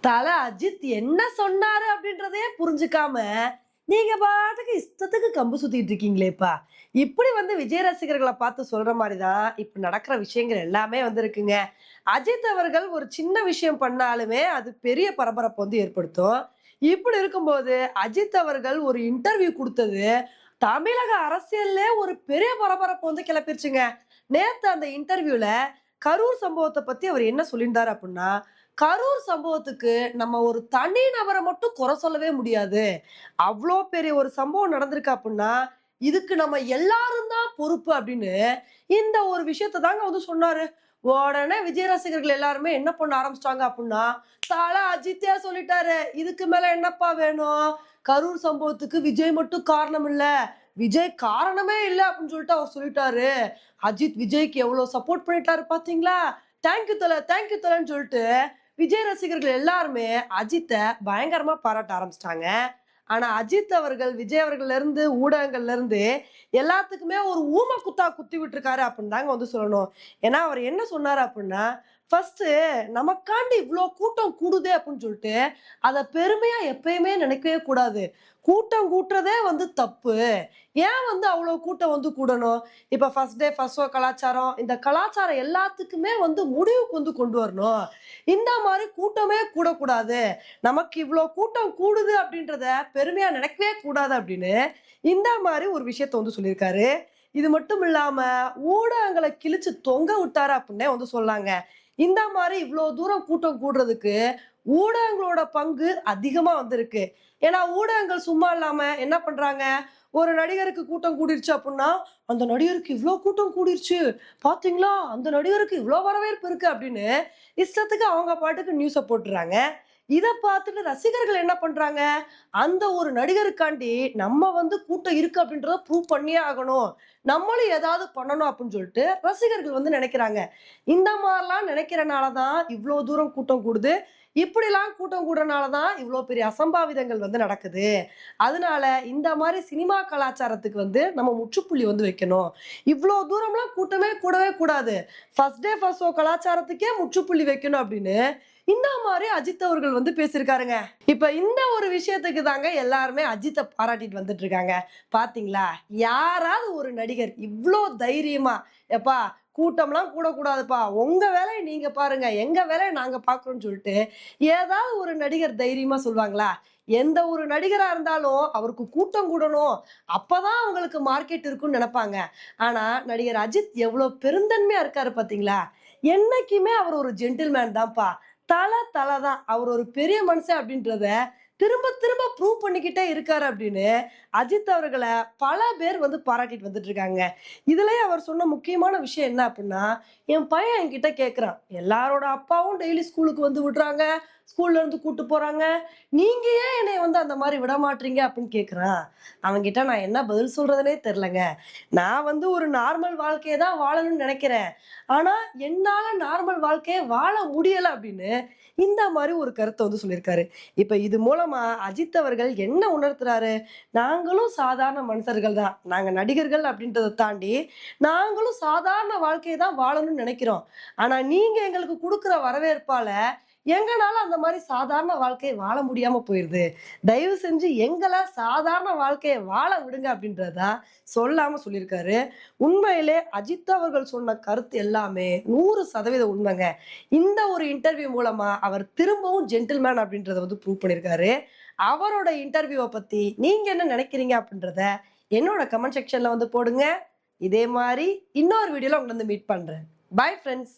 தல அஜித் என்ன சொன்னாரு அப்படின்றதையே புரிஞ்சுக்காம நீங்க பாட்டுக்கு இஷ்டத்துக்கு கம்பு சுத்திட்டு இருக்கீங்களேப்பா. இப்படி வந்து விஜய் ரசிகர்களை பார்த்து சொல்ற மாதிரி தான் இப்ப நடக்கிற விஷயங்கள் எல்லாமே வந்திருக்குங்க. அஜித் அவர்கள் ஒரு சின்ன விஷயம் பண்ணாலுமே அது பெரிய பரபரப்பு வந்து ஏற்படுத்தும். இப்படி இருக்கும்போது அஜித் அவர்கள் ஒரு இன்டர்வியூ கொடுத்தது தமிழக அரசியல்ல ஒரு பெரிய பரபரப்பு வந்து கிளப்பிருச்சுங்க. நேத்து அந்த இன்டர்வியூல கரூர் சம்பவத்தை பத்தி அவர் என்ன சொல்லியிருந்தாரு அப்படின்னா கரூர் சம்பவத்துக்கு நம்ம ஒரு தனி நபரை மட்டும் குறை சொல்லவே முடியாது. அவ்வளோ பெரிய ஒரு சம்பவம் நடந்திருக்கு அப்படின்னா இதுக்கு நம்ம எல்லாரும் தான் பொறுப்பு அப்படின்னு இந்த ஒரு விஷயத்தை தாங்க வந்து சொன்னாரு. உடனே விஜய் ரசிகர்கள் எல்லாருமே என்ன பண்ண ஆரம்பிச்சிட்டாங்க அப்படின்னா தலை அஜித்தே சொல்லிட்டாரு. இதுக்கு மேல என்னப்பா வேணும்? கரூர் சம்பவத்துக்கு விஜய் மட்டும் காரணம் இல்ல. விஜய் காரணமே இல்லை அப்படின்னு சொல்லிட்டு அவர் சொல்லிட்டாரு. அஜித் விஜய்க்கு எவ்வளவு சப்போர்ட் பண்ணிட்டாரு பாத்தீங்களா? தேங்க்யூ தலை தேங்க்யூ தலைன்னு சொல்லிட்டு விஜய் ரசிகர்கள் எல்லாருமே அஜித்தை பயங்கரமா பாராட்ட ஆரம்பிச்சிட்டாங்க. ஆனா அஜித் அவர்கள் விஜய் அவர்கள்ல இருந்து ஊடகங்கள்ல இருந்து எல்லாத்துக்குமே ஒரு ஊம குத்தா குத்தி விட்டுருக்காரு அப்படின்னு தாங்க வந்து சொல்லணும். ஏன்னா அவர் என்ன சொன்னார் அப்படின்னா ஃபர்ஸ்ட் நமக்காண்டி இவ்வளோ கூட்டம் கூடுதே அப்படின்னு சொல்லிட்டு அதை பெருமையா எப்பயுமே நினைக்கவே கூடாது. கூட்டம் கூட்டுறதே வந்து தப்பு. ஏன் வந்து அவ்வளோ கூட்டம் வந்து கூடணும்? இப்போ ஃபர்ஸ்ட் டே ஃபர்ஸ்ட் ஷோ கலாச்சாரம் இந்த கலாச்சாரம் எல்லாத்துக்குமே வந்து முடிவுக்கு வந்து கொண்டு வரணும். இந்த மாதிரி கூட்டமே கூடக்கூடாது. நமக்கு இவ்வளோ கூட்டம் கூடுது அப்படின்றத பெருமையா நினைக்கவே கூடாது அப்படின்னு இந்த மாதிரி ஒரு விஷயத்த வந்து சொல்லியிருக்காரு இது மட்டும் இல்லாம ஊடகங்களை கிழிச்சு தொங்க விட்டாரு அப்படின்னே வந்து சொல்லாங்க. இந்த மாதிரி இவ்வளோ தூரம் கூட்டம் கூடுறதுக்கு ஊடகங்களோட பங்கு அதிகமாக வந்திருக்கு. ஏன்னா ஊடகங்கள் சும்மா இல்லாமல் என்ன பண்ணுறாங்க ஒரு நடிகருக்கு கூட்டம் கூடிருச்சு அப்படின்னா அந்த நடிகருக்கு இவ்வளோ கூட்டம் கூடிருச்சு. பார்த்தீங்களா அந்த நடிகருக்கு இவ்வளோ வரவேற்பு இருக்குது அப்படின்னு இஷ்டத்துக்கு அவங்க பாட்டுக்கு நியூஸை போட்டுறாங்க. இதை பார்த்துட்டு ரசிகர்கள் என்ன பண்றாங்க? அந்த ஒரு நடிகருக்காண்டி நம்ம வந்து கூட்டம் இருக்கு அப்படின்றத ப்ரூவ் பண்ணியே ஆகணும். நம்மளும் ஏதாவது பண்ணணும் அப்படின்னு சொல்லிட்டு ரசிகர்கள் வந்து நினைக்கிறாங்க. இந்த மாதிரிலாம் நினைக்கிறனால தான் இவ்வளோ தூரம் கூட்டம் கூடுது. இப்படிலாம் கூட்டம் கூடுறனால தான் இவ்வளோ பெரிய அசம்பாவிதங்கள் வந்து நடக்குது. அதனால இந்த மாதிரி சினிமா கலாச்சாரத்துக்கு வந்து நம்ம முற்றுப்புள்ளி வந்து வைக்கணும். இவ்வளோ தூரம்லாம் கூட்டமே கூடவே கூடாது. ஃபர்ஸ்ட் டே ஃபர்ஸ்ட் ஷோ கலாச்சாரத்துக்கே முற்றுப்புள்ளி வைக்கணும் அப்படின்னு இந்த மாதிரி அஜித் அவர்கள் வந்து பேசியிருக்காருங்க. இப்ப இந்த ஒரு விஷயத்துக்கு தாங்க எல்லாருமே அஜித்தை பாராட்டிட்டு வந்துட்டு இருக்காங்க. பாத்தீங்களா? யாராவது ஒரு நடிகர் இவ்வளோ தைரியமா எப்பா கூட்டம்லாம் கூடக்கூடாதுப்பா. உங்க வேலையை நீங்க பாருங்க. எங்க வேலையை நாங்க பாக்குறோம்னு சொல்லிட்டு ஏதாவது ஒரு நடிகர் தைரியமா சொல்லுவாங்களா எந்த ஒரு நடிகராக இருந்தாலும் அவருக்கு கூட்டம் கூடணும். அப்பதான் அவங்களுக்கு மார்க்கெட் இருக்குன்னு நினைப்பாங்க. ஆனால் நடிகர் அஜித் எவ்வளோ பெருந்தன்மையாக இருக்காரு பார்த்தீங்களா என்னைக்குமே அவர் ஒரு ஜென்டில்மேன் தான்ப்பா. தலை தலை தான். அவர் ஒரு பெரிய மனுஷன் அப்படின்றத திரும்ப திரும்ப ப்ரூவ் பண்ணிக்கிட்டே இருக்காரு அப்படின்னு அஜித் அவர்களை பல பேர் வந்து பாராட்டிட்டு வந்துட்டு இருக்காங்க இதுலயே அவர் சொன்ன முக்கியமான விஷயம் என்ன அப்படின்னா என் பையன் என்கிட்ட கேட்குறான் எல்லாரோட அப்பாவும் டெய்லி ஸ்கூலுக்கு வந்து விடுறாங்க. ஸ்கூல்ல இருந்து கூட்டு போறாங்க. நீங்க ஏன் என்னை வந்து அந்த மாதிரி விட மாட்டீங்க அப்படின்னு கேட்குறான் அவன்கிட்ட நான் என்ன பதில் சொல்றதுனே தெரிலங்க நான் வந்து ஒரு நார்மல் வாழ்க்கையை தான் வாழணும்னு நினைக்கிறேன். ஆனா என்னால நார்மல் வாழ்க்கையை வாழ முடியல அப்படின்னு இந்த மாதிரி ஒரு கருத்தை வந்து சொல்லியிருக்காரு. இப்ப இது மூலமா அஜித் அவர்கள் என்ன உணர்த்துறாரு? நாங்களும் சாதாரண மனுஷர்கள் தான். நாங்க நடிகர்கள் அப்படின்றத தாண்டி நாங்களும் சாதாரண வாழ்க்கையை தான் வாழணும்னு நினைக்கிறோம். ஆனா நீங்க எங்களுக்கு கொடுக்குற வரவேற்பால எங்களால அந்த மாதிரி சாதாரண வாழ்க்கையை வாழ முடியாம போயிருது? தயவு செஞ்சு எங்களை சாதாரண வாழ்க்கையை வாழ விடுங்க அப்படின்றதா சொல்லாம சொல்லியிருக்காரு. உண்மையிலே அஜித் அவர்கள் சொன்ன கருத்து எல்லாமே நூறு சதவீத உண்மைங்க. இந்த ஒரு இன்டர்வியூ மூலமா அவர் திரும்பவும் ஜென்டில்மேன் அப்படின்றத வந்து ப்ரூவ் பண்ணியிருக்காரு. அவரோட இன்டர்வியூவை பத்தி நீங்க என்ன நினைக்கிறீங்க அப்படின்றத என்னோட கமெண்ட் செக்ஷன்ல வந்து போடுங்க. இதே மாதிரி இன்னொரு வீடியோல உங்களை வந்து மீட் பண்றேன். Bye friends